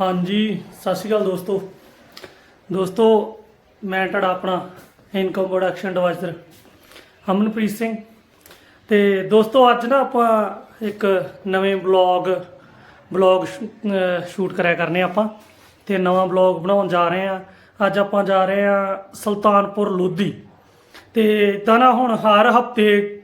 ਹਾਂਜੀ, ਸਤਿ ਸ਼੍ਰੀ ਅਕਾਲ ਦੋਸਤੋ। ਦੋਸਤੋ, ਮੈਂ ਤੁਹਾਡਾ ਆਪਣਾ income production adviser Amanpreet Singh. ਤੇ ਦੋਸਤੋ, ਅੱਜ ਨਾ ਆਪਾਂ ਇੱਕ ਨਵੇਂ ਬਲੌਗ ਬਲੌਗ ਸ਼ੂਟ ਕਰਿਆ ਕਰਨੇ ਆਪਾਂ। ਤੇ ਨਵਾਂ ਬਲੌਗ ਬਣਾਉਣ ਜਾ ਰਹੇ ਆ ਅੱਜ ਆਪਾਂ ਜਾ ਰਹੇ ਆ ਸੁਲਤਾਨਪੁਰ ਲੋਧੀ। ਤੇ ਤਾਂ ਨਾ ਹੁਣ ਹਰ ਹਫ਼ਤੇ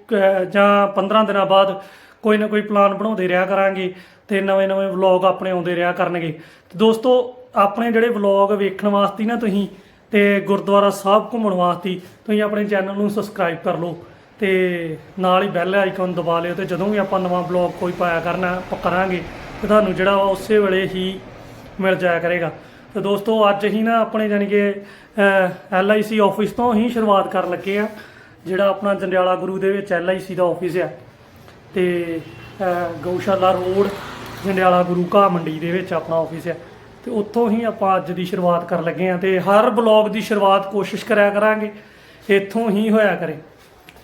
ਜਾਂ 15 ਦਿਨਾਂ ਬਾਅਦ ਕੋਈ ਨਾ ਕੋਈ ਪਲਾਨ ਬਣਾਉਂਦੇ ਰਿਹਾ ਕਰਾਂਗੇ। ਤੇ ਨਵੇਂ ਨਵੇਂ ਵਲੌਗ ਆਪਣੇ ਆਉਂਦੇ ਰਿਹਾ ਕਰਨਗੇ। ਤੇ ਦੋਸਤੋ, ਆਪਣੇ ਜਿਹੜੇ ਵਲੌਗ ਵੇਖਣ ਵਾਸਤੇ ਨਾ ਤੁਸੀਂ ਤੇ ਗੁਰਦੁਆਰਾ ਸਾਹਿਬ ਘੁੰਮਣ ਵਾਸਤੇ ਤੁਸੀਂ ਆਪਣੇ ਚੈਨਲ ਨੂੰ ਸਬਸਕ੍ਰਾਈਬ ਕਰ ਲਓ ਤੇ ਨਾਲ ਹੀ ਬੈਲ ਆਈਕਨ ਦਬਾ ਲਿਓ ਤੇ ਜਦੋਂ ਵੀ ਆਪਾਂ ਨਵਾਂ ਵਲੌਗ ਕੋਈ ਪਾਇਆ ਕਰਨਾ ਕਰਾਂਗੇ। ਤੇ ਤੁਹਾਨੂੰ ਜਿਹੜਾ ਵਾ ਉਸੇ ਵੇਲੇ ਹੀ ਮਿਲ ਜਾਇਆ ਕਰੇਗਾ। ਤੇ ਦੋਸਤੋ, ਅੱਜ ਹੀ ਨਾ ਆਪਣੇ ਜਾਨੀ ਕਿ ਐਲਆਈਸੀ ਆਫਿਸ ਤੋਂ ਹੀ ਸ਼ੁਰੂਆਤ ਕਰਨ ਲੱਗੇ ਆ ਜਿਹੜਾ ਆਪਣਾ ਜੰਡਿਆਲਾ ਗੁਰੂ ਦੇ ਵਿੱਚ ਐਲਆਈਸੀ ਦਾ ਆਫਿਸ ਆ। ਤੇ ਗਊਸ਼ਾਲਾ ਰੋਡ, ਜੰਡਿਆਲਾ ਗੁਰੂ ਕਾ ਮੰਡੀ ਦੇ ਵਿੱਚ ਆਪਣਾ ਆਫਿਸ ਹੈ। ਤੇ ਉੱਥੋਂ ਹੀ ਆਪਾਂ ਅੱਜ ਦੀ ਸ਼ੁਰੂਆਤ ਕਰਨ ਲੱਗੇ ਆ ਤੇ ਹਰ ਬਲੌਗ ਦੀ ਸ਼ੁਰੂਆਤ ਕੋਸ਼ਿਸ਼ ਕਰਿਆ ਕਰਾਂਗੇ, ਇੱਥੋਂ ਹੀ ਹੋਇਆ ਕਰੇ।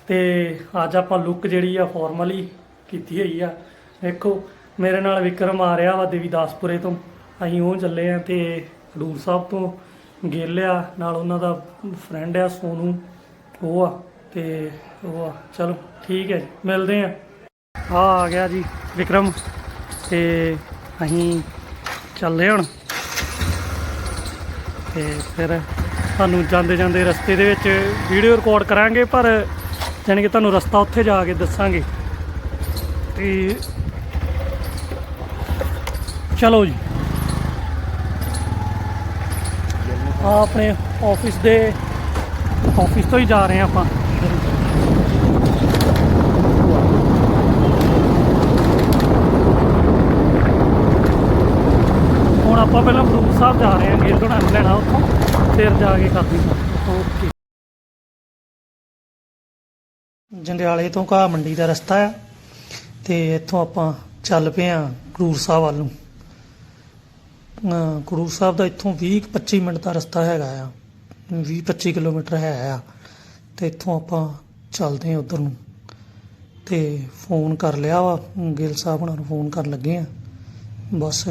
ਤੇ ਅੱਜ ਆਪਾਂ ਲੁੱਕ ਜਿਹੜੀ ਆ ਫਾਰਮਲੀ ਕੀਤੀ ਹੋਈ ਆ। ਦੇਖੋ, ਮੇਰੇ ਨਾਲ ਵਿਕਰਮ ਆ ਰਿਹਾ ਵਾ ਦੇਵੀਦਾਸਪੁਰੇ ਤੋਂ। ਅਸੀਂ ਉਹ ਚੱਲੇ ਆ ਤੇ ਖਡੂਰ ਸਾਹਿਬ ਤੋਂ ਗੇਲਿਆ ਨਾਲ ਉਹਨਾਂ ਦਾ ਫਰੈਂਡ ਆ ਸੋਨੂ, ਉਹ ਆ। ਤੇ ਉਹ ਆ। ਚਲੋ, ਠੀਕ ਹੈ ਜੀ, ਮਿਲਦੇ ਆ ਆ ਆ ਗਿਆ ਜੀ ਵਿਕਰਮ ਤੇ ਅਸੀਂ ਚੱਲੇ ਹੁਣ। ਤੇ ਫਿਰ ਤੁਹਾਨੂੰ ਜਾਂਦੇ ਜਾਂਦੇ ਰਸਤੇ ਦੇ ਵਿੱਚ ਵੀਡੀਓ ਰਿਕਾਰਡ ਕਰਾਂਗੇ, ਪਰ ਜਾਣੀ ਕਿ ਤੁਹਾਨੂੰ ਰਸਤਾ ਉੱਥੇ ਜਾ ਕੇ ਦੱਸਾਂਗੇ। ਤੇ ਚਲੋ ਜੀ। ਆ ਆਪਣੇ ਆਫਿਸ ਦੇ ਆਫਿਸ ਤੋਂ ਹੀ ਜਾ ਰਹੇ ਹਾਂ ਆਪਾਂ। ਆਪਾਂ ਪਹਿਲਾਂ ਫਰੂਟ ਸਾਹਿਬ ਜਾ ਰਹੇ ਹਾਂ ਗੇਲ ਘੜਾਣ ਲੈਣਾ ਉੱਥੋਂ, ਫਿਰ ਜਾ ਕੇ ਕਰਦੇ ਹਾਂ ਓਕੇ। ਜੰਡਿਆਲੇ ਤੋਂ ਘਾਹ ਮੰਡੀ ਦਾ ਰਸਤਾ ਆ, ਤੇ ਇੱਥੋਂ ਆਪਾਂ ਚੱਲ ਪਏ ਆ ਗਰੂਰ ਸਾਹਿਬ ਵੱਲ ਨੂੰ। ਅਹ ਸਾਹਿਬ ਦਾ ਇੱਥੋਂ 20 25 ਮਿੰਟ ਦਾ ਰਸਤਾ ਹੈਗਾ ਆ 20 25 ਕਿਲੋਮੀਟਰ ਹੈ ਆ, ਤੇ ਇੱਥੋਂ ਆਪਾਂ ਚੱਲਦੇ ਆ ਉਧਰ ਨੂੰ। ਤੇ ਫੋਨ ਕਰ ਲਿਆ ਵਾ, ਗਿੱਲ ਸਾਹਿਬ ਹੁਣਾਂ ਨੂੰ ਫੋਨ ਕਰਨ ਲੱਗੇ ਆ। ਬਸ।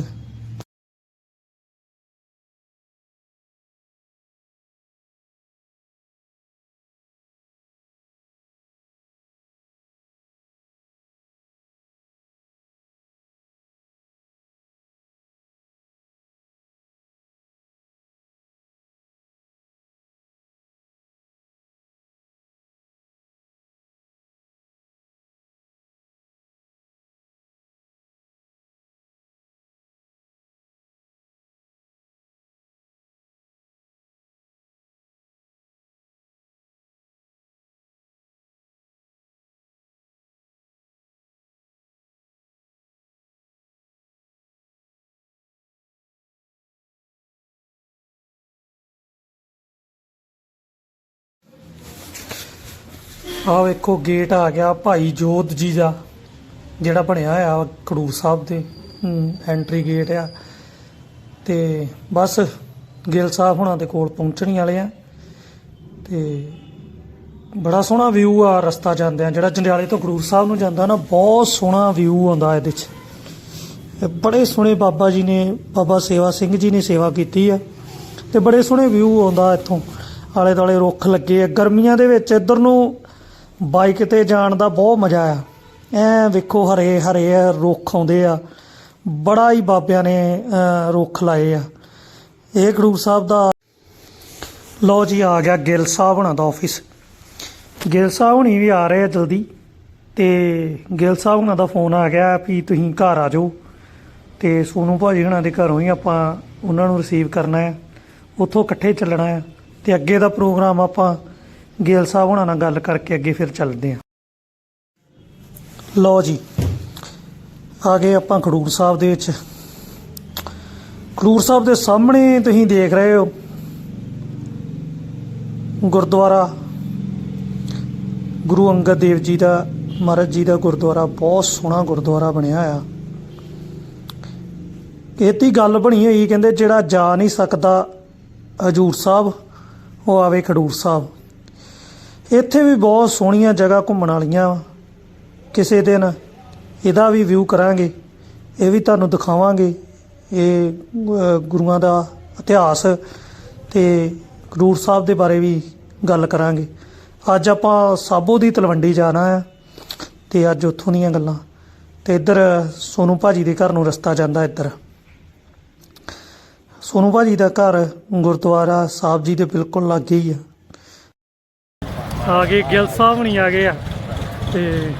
ਆਹ ਵੇਖੋ ਗੇਟ ਆ ਗਿਆ ਭਾਈ ਜੋਤ ਜੀ ਦਾ, ਜਿਹੜਾ ਬਣਿਆ ਆ ਖਡੂਰ ਸਾਹਿਬ ਦੇ ਐਂਟਰੀ ਗੇਟ ਆ। ਤੇ ਬਸ ਗਿੱਲ ਸਾਹਿਬ ਹੁਣਾਂ ਦੇ ਕੋਲ ਪਹੁੰਚਣ ਵਾਲੇ ਆ। ਤੇ ਬੜਾ ਸੋਹਣਾ ਵਿਊ ਆ ਰਸਤਾ ਜਾਂਦੇ ਆ ਜਿਹੜਾ ਜੰਡਿਆਲੇ ਤੋਂ ਖਡੂਰ ਸਾਹਿਬ ਨੂੰ ਜਾਂਦਾ ਨਾ, ਬਹੁਤ ਸੋਹਣਾ ਵਿਊ ਆਉਂਦਾ ਇਹਦੇ 'ਚ। ਬੜੇ ਸੋਹਣੇ ਬਾਬਾ ਜੀ ਨੇ, ਬਾਬਾ ਸੇਵਾ ਸਿੰਘ ਜੀ ਨੇ ਸੇਵਾ ਕੀਤੀ ਆ। ਤੇ ਬੜੇ ਸੋਹਣੇ ਵਿਊ ਆਉਂਦਾ ਇੱਥੋਂ। ਆਲੇ ਦੁਆਲੇ ਰੁੱਖ ਲੱਗੇ ਆ। ਗਰਮੀਆਂ ਦੇ ਵਿੱਚ ਇੱਧਰ ਨੂੰ ਬਾਈਕ ਤੇ ਜਾਣ ਦਾ ਬਹੁਤ ਮਜ਼ਾ ਆ। ਐ ਵੇਖੋ ਹਰੇ ਹਰੇ ਰੁੱਖ ਆਉਂਦੇ ਆ। ਬੜਾ ਹੀ ਬਾਬਿਆਂ ਨੇ ਰੁੱਖ ਲਾਏ ਆ। ਇਹ ਖਡੂਰ ਸਾਹਿਬ ਦਾ ਲਓ ਜੀ, ਆ ਗਿਆ ਗਿੱਲ ਸਾਹਿਬ ਹੁਣਾਂ ਦਾ ਆਫਿਸ ਗਿੱਲ ਸਾਹਿਬ ਹੁਣੀ ਵੀ ਆ ਰਹੇ ਆ ਜਲਦੀ। ਤੇ ਗਿੱਲ ਸਾਹਿਬ ਹੁਣਾਂ ਦਾ ਫੋਨ ਆ ਗਿਆ ਵੀ ਤੁਸੀਂ ਘਰ ਆ ਜਾਓ। ਤੇ ਸੋਨੂ ਭਾਜੀ ਹੁਣਾਂ ਦੇ ਘਰੋਂ ਹੀ ਆਪਾਂ ਉਹਨਾਂ ਨੂੰ ਰਿਸੀਵ ਕਰਨਾ ਹੈ ਉੱਥੋਂ ਇਕੱਠੇ ਚੱਲਣਾ ਹੈ ਤੇ ਅੱਗੇ ਦਾ ਪ੍ਰੋਗਰਾਮ ਆਪਾਂ ਗਿੱਲ ਸਾਹਿਬ ਹੁਣਾਂ ਨਾਲ ਗੱਲ ਕਰਕੇ ਅੱਗੇ ਫਿਰ ਚੱਲਦੇ ਹਾਂ। ਲਓ ਜੀ, ਆ ਗਏ ਆਪਾਂ ਖਡੂਰ ਸਾਹਿਬ ਦੇ ਵਿੱਚ। ਖਡੂਰ ਸਾਹਿਬ ਦੇ ਸਾਹਮਣੇ ਤੁਸੀਂ ਦੇਖ ਰਹੇ ਹੋ ਗੁਰਦੁਆਰਾ। ਗੁਰੂ ਅੰਗਦ ਦੇਵ ਜੀ ਦਾ, ਮਹਾਰਾਜ ਜੀ ਦਾ ਗੁਰਦੁਆਰਾ, ਬਹੁਤ ਸੋਹਣਾ ਗੁਰਦੁਆਰਾ ਬਣਿਆ ਆ ਇਹਦੀ ਗੱਲ ਬਣੀ ਹੋਈ, ਕਹਿੰਦੇ ਜਿਹੜਾ ਜਾ ਨਹੀਂ ਸਕਦਾ ਹਜੂਰ ਸਾਹਿਬ, ਉਹ ਆਵੇ ਖਡੂਰ ਸਾਹਿਬ। ਇੱਥੇ ਵੀ ਬਹੁਤ ਸੋਹਣੀਆਂ ਜਗ੍ਹਾ ਘੁੰਮਣ ਵਾਲੀਆਂ ਵਾ। ਕਿਸੇ ਦਿਨ ਇਹਦਾ ਵੀ ਵਿਊ ਕਰਾਂਗੇ। ਇਹ ਵੀ ਤੁਹਾਨੂੰ ਦਿਖਾਵਾਂਗੇ। ਇਹ ਗੁਰੂਆਂ ਦਾ ਇਤਿਹਾਸ ਤੇ ਖਡੂਰ ਸਾਹਿਬ ਦੇ ਬਾਰੇ ਵੀ ਗੱਲ ਕਰਾਂਗੇ। ਅੱਜ ਆਪਾਂ ਸਾਬੋ ਦੀ ਤਲਵੰਡੀ ਜਾਣਾ ਆ ਤੇ ਅੱਜ ਉੱਥੋਂ ਦੀਆਂ ਗੱਲਾਂ। ਤੇ ਇੱਧਰ ਸੋਨੂ ਭਾਜੀ ਦੇ ਘਰ ਨੂੰ ਰਸਤਾ ਜਾਂਦਾ ਇੱਧਰ। ਸੋਨੂ ਭਾਜੀ ਦਾ ਘਰ ਗੁਰਦੁਆਰਾ ਸਾਹਿਬ ਜੀ ਦੇ ਬਿਲਕੁਲ ਲਾਗੇ ਹੀ ਆ। ਆ ਗਏ, ਗਿੱਲ ਸਾਹਿਬ ਨਹੀਂ ਆ ਗਏ ਆ। ਤੇ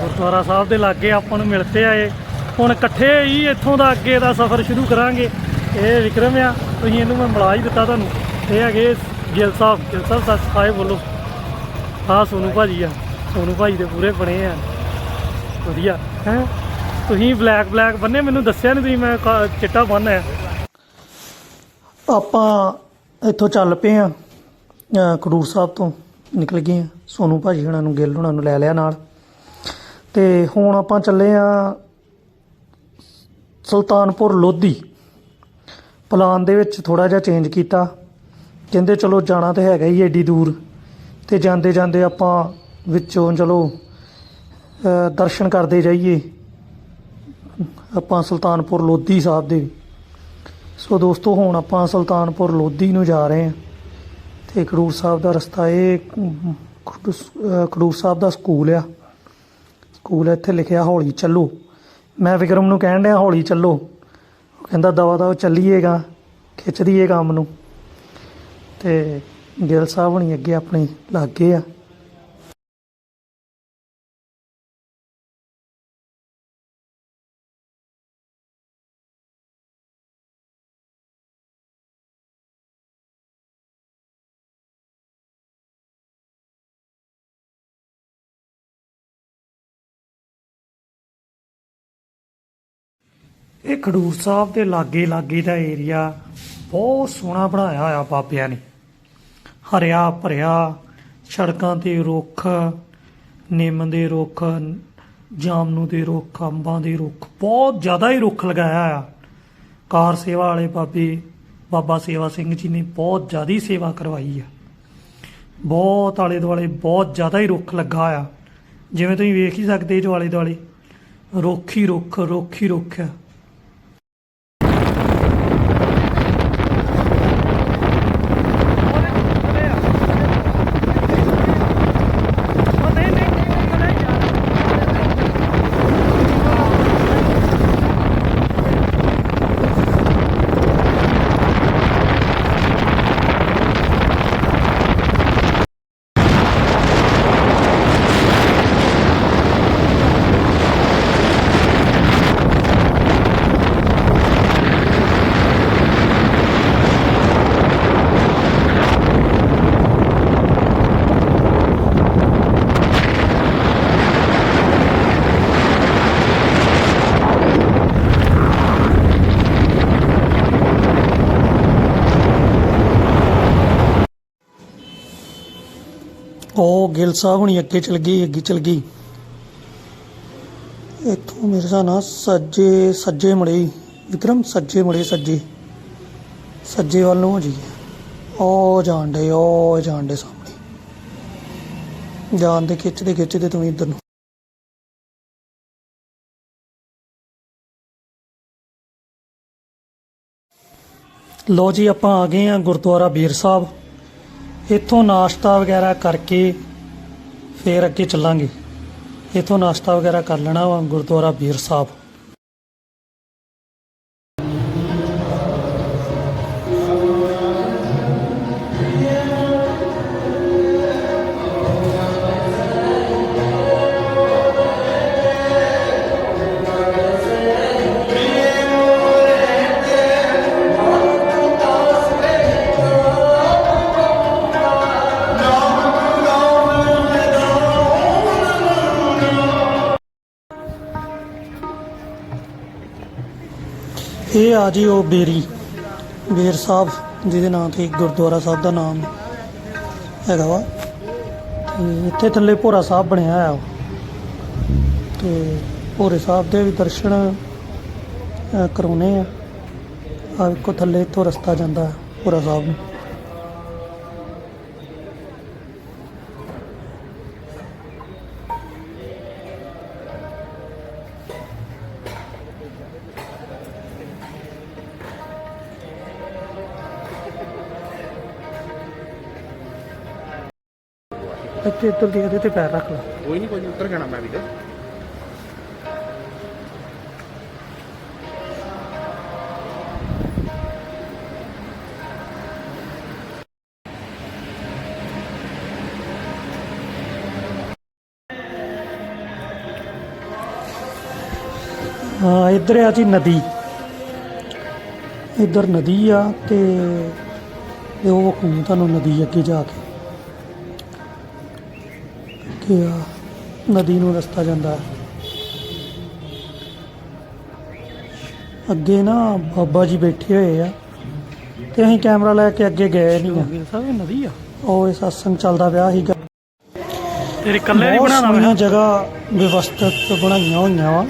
ਗੁਰਦੁਆਰਾ ਸਾਹਿਬ ਦੇ ਲਾਗੇ ਆਪਾਂ ਨੂੰ ਮਿਲਤੇ ਆਏ। ਹੁਣ ਇਕੱਠੇ ਹੀ ਇੱਥੋਂ ਦਾ ਅੱਗੇ ਦਾ ਸਫ਼ਰ ਸ਼ੁਰੂ ਕਰਾਂਗੇ। ਇਹ ਵਿਕਰਮ ਆ, ਤੁਸੀਂ ਇਹਨੂੰ ਮੈਂ ਮਿਲਾ ਹੀ ਦਿੱਤਾ ਤੁਹਾਨੂੰ। ਇਹ ਹੈਗੇ ਗਿੱਲ ਸਾਹਿਬ। ਗਿੱਲ ਸਾਹਿਬ ਸੱਚ ਹਾਏ ਬੋਲੋ। ਆਹ ਸੋਨੂ ਭਾਜੀ ਆ। ਸੋਨੂ ਭਾਜੀ ਦੇ ਪੂਰੇ ਬਣੇ ਆ। ਵਧੀਆ। ਹੈ? ਤੁਸੀਂ ਬਲੈਕ ਬਲੈਕ ਬੰਨੇ, ਮੈਨੂੰ ਦੱਸਿਆ ਨਹੀਂ ਤੁਸੀਂ ਮੈਂ ਕਾ- ਚਿੱਟਾ ਬੰਨ ਹੈ ਆਪਾਂ ਇੱਥੋਂ ਚੱਲ ਪਏ ਆ ਖਡੂਰ ਸਾਹਿਬ ਤੋਂ। ਨਿਕਲ ਗਏ ਆ ਸੋਨੂ ਭਾਜੀ ਹੁਣਾਂ ਨੂੰ, ਗਿੱਲ ਹੁਣਾਂ ਨੂੰ ਲੈ ਲਿਆ ਨਾਲ। ਤੇ ਹੁਣ ਆਪਾਂ ਚੱਲੇ ਆ ਸੁਲਤਾਨਪੁਰ ਲੋਧੀ। ਪਲਾਨ ਦੇ ਵਿੱਚ ਥੋੜਾ ਜਿਹਾ ਚੇਂਜ ਕੀਤਾ। ਕਹਿੰਦੇ ਚਲੋ ਜਾਣਾ ਤਾਂ ਹੈਗਾ ਹੀ ਏਡੀ ਦੂਰ। ਤੇ ਜਾਂਦੇ ਜਾਂਦੇ ਆਪਾਂ ਵਿੱਚੋਂ ਚਲੋ ਦਰਸ਼ਨ ਕਰਦੇ ਜਾਈਏ। ਆਪਾਂ ਸੁਲਤਾਨਪੁਰ ਲੋਧੀ ਸਾਹਿਬ ਦੇ। ਸੋ ਦੋਸਤੋ, ਹੁਣ ਆਪਾਂ ਸੁਲਤਾਨਪੁਰ ਲੋਧੀ ਨੂੰ ਜਾ ਰਹੇ ਹਾਂ ਤੇ ਖਡੂਰ ਸਾਹਿਬ ਦਾ ਰਸਤਾ ਇਹ ਅਮ, ਖਡੂਰ ਸਾਹਿਬ ਦਾ ਸਕੂਲ ਆ। ਸਕੂਲ ਇੱਥੇ ਲਿਖਿਆ ਹੌਲੀ ਚੱਲੋ। ਮੈਂ ਵਿਕਰਮ ਨੂੰ ਕਹਿਣ ਡਿਆ ਹੌਲੀ ਚੱਲੋ। ਉਹ ਕਹਿੰਦਾ ਦਵਾ ਦਵਾ ਚੱਲੀਏਗਾ ਖਿੱਚਦੀਏ ਕੰਮ ਨੂੰ। ਤੇ ਗਿੱਲ ਸਾਹਿਬ ਹੁਣੀ ਅੱਗੇ ਆਪਣੇ ਲਾਗੇ ਆ। ਇਹ ਖਡੂਰ ਸਾਹਿਬ ਦੇ ਲਾਗੇ ਲਾਗੇ ਦਾ ਏਰੀਆ ਬਹੁਤ ਸੋਹਣਾ ਬਣਾਇਆ ਹੋਇਆ ਬਾਬਿਆਂ ਨੇ। ਹਰਿਆ ਭਰਿਆ, ਸੜਕਾਂ ਤੇ ਰੁੱਖ, ਨਿੰਮ ਦੇ ਰੁੱਖ, ਜਾਮਨੂ ਦੇ ਰੁੱਖ, ਅੰਬਾਂ ਦੇ ਰੁੱਖ, ਬਹੁਤ ਜ਼ਿਆਦਾ ਹੀ ਰੁੱਖ ਲਗਾਇਆ ਆ ਕਾਰ ਸੇਵਾ ਵਾਲੇ ਬਾਬੇ, ਬਾਬਾ ਸੇਵਾ ਸਿੰਘ ਜੀ ਨੇ ਬਹੁਤ ਜ਼ਿਆਦਾ ਸੇਵਾ ਕਰਵਾਈ ਆ। ਬਹੁਤ ਆਲੇ ਦੁਆਲੇ ਬਹੁਤ ਜ਼ਿਆਦਾ ਹੀ ਰੁੱਖ ਲੱਗਾ ਆ ਜਿਵੇਂ ਤੁਸੀਂ ਵੇਖ ਹੀ ਸਕਦੇ ਜੋ ਆਲੇ ਦੁਆਲੇ। ਰੁੱਖ ਹੀ ਰੁੱਖ ਰੁੱਖ ਹੀ ਰੁੱਖ। ਆ ਉਹ ਗਿੱਲ ਸਾਹਿਬ ਹੁਣੀ ਅੱਗੇ ਚਲ ਗਈ, ਅੱਗੇ ਚਲ ਗਈ। ਇੱਥੋਂ ਮੇਰੇ ਹਿਸਾਬ ਨਾਲ ਸੱਜੇ ਸੱਜੇ ਮੁੜੇ ਵਿਕਰਮ, ਸੱਜੇ ਮੁੜੇ, ਸੱਜੇ। ਸੱਜੇ ਵੱਲ ਨੂੰ ਜੀ ਉਹ ਜਾਣ ਡੇ ਉਹ ਜਾਣ ਡੇ ਸਾਹਮਣੇ। ਜਾਣ ਦੇ ਖਿੱਚਦੇ ਖਿੱਚਦੇ ਤੂੰ ਇੱਧਰ ਨੂੰ। ਲੋ ਜੀ, ਆਪਾਂ ਆ ਗਏ ਆ ਗੁਰਦੁਆਰਾ ਬੀਰ ਸਾਹਿਬ। ਇੱਥੋਂ ਨਾਸ਼ਤਾ ਵਗੈਰਾ ਕਰਕੇ ਫੇਰ ਅੱਗੇ ਚੱਲਾਂਗੇ। ਇੱਥੋਂ ਨਾਸ਼ਤਾ ਵਗੈਰਾ ਕਰ ਲੈਣਾ ਵਾ ਗੁਰਦੁਆਰਾ ਬੀਰ ਸਾਹਿਬ। ਇਹ ਆ ਜੀ ਉਹ ਬੇਰੀ ਬੇਰ ਸਾਹਿਬ ਜਿਹਦੇ ਨਾਂ ਤੇ ਗੁਰਦੁਆਰਾ ਸਾਹਿਬ ਦਾ ਨਾਮ ਹੈਗਾ ਵਾ। ਤੇ ਇੱਥੇ ਥੱਲੇ ਭੋਰਾ ਸਾਹਿਬ ਬਣਿਆ ਹੋਇਆ ਵਾ। ਤੇ ਭੋਰੇ ਸਾਹਿਬ ਦੇ ਵੀ ਦਰਸ਼ਨ ਅ, ਕਰਾਉਣੇ ਆ। ਆ ਵੇਖੋ ਥੱਲੇ ਇੱਥੋਂ ਰਸਤਾ ਜਾਂਦਾ ਭੋਰਾ ਸਾਹਿਬ ਨੂੰ। ਇੱਥੇ ਇੱਧਰ ਦੀ ਇਹਦੇ ਤੇ ਪੈਰ ਰੱਖ ਲਾ। ਕੋਈ ਨਹੀਂ ਕੋਈ ਨੀ, ਉੱਤਰ ਜਾਣਾ ਮੈਂ ਵੀ ਤੇ। ਹਾਂ ਇੱਧਰ ਆ ਜੀ ਨਦੀ। ਇੱਧਰ ਨਦੀ ਆ ਤੇ ਇਹ ਉਹ ਵਿਖਾਊਂ ਤੁਹਾਨੂੰ ਨਦੀ ਅੱਗੇ ਜਾ ਕੇ ਆ ਨਦੀ ਨੂੰ ਰਸਤਾ ਜਾਂਦਾ ਅੱਗੇ ਨਾ ਬਾਬਾ ਜੀ ਬੈਠੇ ਹੋਏ ਆ ਤੇ ਅਸੀਂ ਕੈਮਰਾ ਲੈ ਕੇ ਅੱਗੇ ਗਏ ਨਹੀਂ ਆ। ਸਭ ਨਦੀ ਆ? ਉਹ ਇਹ ਸਤਸੰਗ ਚੱਲਦਾ ਪਿਆ ਸੀਗਾ ਤੇਰੇ ਇਕੱਲੇ ਨਹੀਂ ਬਣਾਉਣਾ ਸੋਹਣੀਆਂ ਜਗ੍ਹਾ ਵਿਵਸਥਿਤ ਬਣਾਈਆਂ ਹੋਈਆਂ ਵਾ।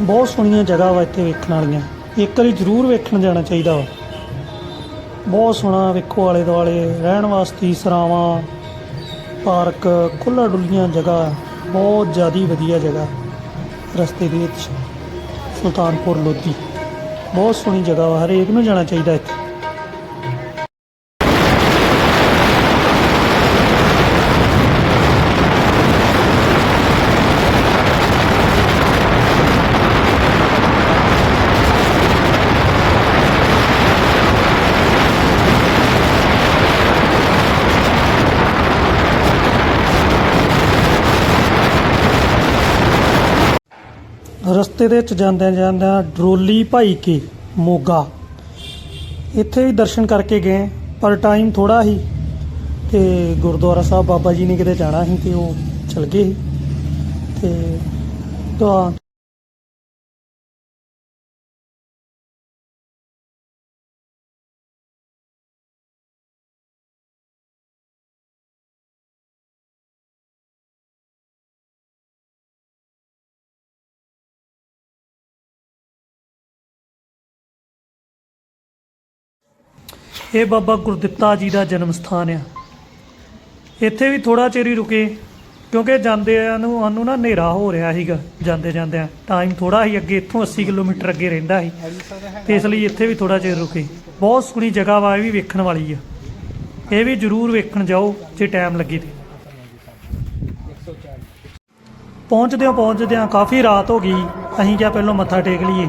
ਬਹੁਤ ਸੋਹਣੀਆਂ ਜਗ੍ਹਾ ਵਾ ਇੱਥੇ ਵੇਖਣ ਵਾਲੀਆਂ। ਇੱਕ ਵਾਰੀ ਜ਼ਰੂਰ ਵੇਖਣ ਜਾਣਾ ਚਾਹੀਦਾ ਵਾ। ਬਹੁਤ ਸੋਹਣਾ ਵੇਖੋ ਆਲੇ ਦੁਆਲੇ ਰਹਿਣ ਵਾਸਤੇ ਸਰਾਵਾਂ। ਪਾਰਕ ਖੁੱਲਾ ਡੁੱਲੀਆਂ ਜਗ੍ਹਾ, ਬਹੁਤ ਜ਼ਿਆਦੀ ਵਧੀਆ ਜਗ੍ਹਾ। ਰਸਤੇ ਦੇ ਵਿੱਚ ਸੁਲਤਾਨਪੁਰ ਲੋਧੀ। ਬਹੁਤ ਸੋਹਣੀ ਜਗ੍ਹਾ ਵਾ, ਹਰੇਕ ਨੂੰ ਜਾਣਾ ਚਾਹੀਦਾ ਇੱਥੇ। ਰਸਤੇ ਦੇ ਵਿੱਚ ਜਾਂਦਿਆਂ ਜਾਂਦਿਆਂ ਡਰੋਲੀ ਭਾਈ ਕੇ ਮੋਗਾ। ਇੱਥੇ ਵੀ ਦਰਸ਼ਨ ਕਰਕੇ ਗਏ, ਪਰ ਟਾਈਮ ਥੋੜਾ ਹੀ ਤੇ ਗੁਰਦੁਆਰਾ ਸਾਹਿਬ ਬਾਬਾ ਜੀ ਨੇ ਕਿਤੇ ਜਾਣਾ ਸੀ ਤੇ ਉਹ ਚਲ ਗਏ ਸੀ। ਤੇ ਤਾਂ ਇਹ ਬਾਬਾ ਗੁਰਦਿੱਤਾ ਜੀ ਦਾ ਜਨਮ ਸਥਾਨ ਆ। ਇੱਥੇ ਵੀ ਥੋੜਾ ਚਿਰ ਹੀ ਰੁਕੇ, ਕਿਉਂਕਿ ਜਾਂਦਿਆਂ ਨੂੰ ਸਾਨੂੰ ਨਾ ਹਨੇਰਾ ਹੋ ਰਿਹਾ ਸੀਗਾ ਜਾਂਦੇ ਜਾਂਦਿਆਂ। ਟਾਈਮ ਥੋੜਾ ਹੀ ਅੱਗੇ ਇੱਥੋਂ 80 ਕਿਲੋਮੀਟਰ ਅੱਗੇ ਰਹਿੰਦਾ ਸੀ। ਤੇ ਇਸ ਲਈ ਇੱਥੇ ਵੀ ਥੋੜਾ ਚਿਰ ਰੁਕੇ। ਬਹੁਤ ਸੋਹਣੀ ਜਗ੍ਹਾ ਵਾ, ਇਹ ਵੀ ਵੇਖਣ ਵਾਲੀ ਆ। ਇਹ ਵੀ ਜ਼ਰੂਰ ਵੇਖਣ ਜਾਓ, ਜੇ ਟਾਈਮ ਲੱਗੇ ਤੇ। ਪਹੁੰਚਦਿਆਂ ਪਹੁੰਚਦਿਆਂ ਕਾਫੀ ਰਾਤ ਹੋ ਗਈ। ਅਸੀਂ ਕਿਹਾ ਪਹਿਲਾਂ ਮੱਥਾ ਟੇਕ ਲਈਏ।